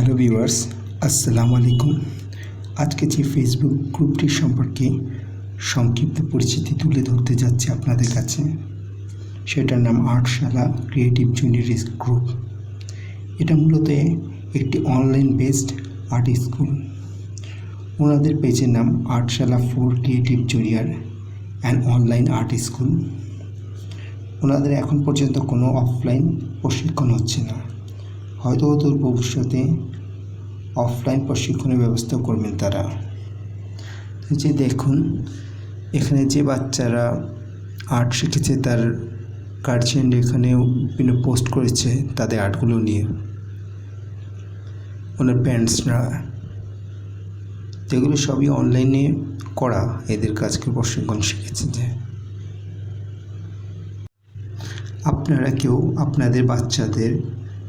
Hello viewers, আসসালামু আলাইকুম। আজকে যে ফেসবুক গ্রুপটির সম্পর্কে সংক্ষিপ্ত পরিচিতি তুলে ধরতে যাচ্ছি আপনাদের কাছে, সেটার নাম আর্টশালা ক্রিয়েটিভ জুনিয়র গ্রুপ এটা মূলত একটি অনলাইন বেসড আর্ট স্কুল ওনাদের পেজের নাম Artshala four creative junior and online art school ওনাদের এখন পর্যন্ত কোনো অফলাইন প্রশিক্ষণ হচ্ছে না। হয়তো অদূর ভবিষ্যতে অফলাইন প্রশিক্ষণের ব্যবস্থা করবেন তারা। যে দেখুন, এখানে যে বাচ্চারা আর্ট শিখেছে, তার গার্জিয়ান এখানে বিভিন্ন পোস্ট করেছে তাদের আর্টগুলো নিয়ে। ওনার প্যারেন্টসরা যেগুলো সবই অনলাইনে করা এদের কাজকে প্রশিক্ষণ শিখেছে যে। আপনারা কেউ আপনাদের বাচ্চাদের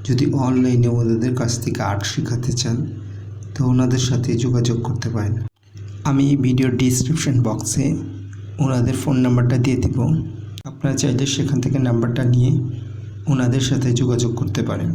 যদি অনলাইনে ওনাদের কাছ থেকে আর্ট শেখাতে চান, তো ওনাদের সাথে যোগাযোগ করতে পারেন। আমি ভিডিও ডিসক্রিপশন বক্সে ওনাদের ফোন নাম্বারটা দিয়ে দেব। আপনারা চাইলে সেখান থেকে নাম্বারটা নিয়ে ওনাদের সাথে যোগাযোগ করতে পারেন।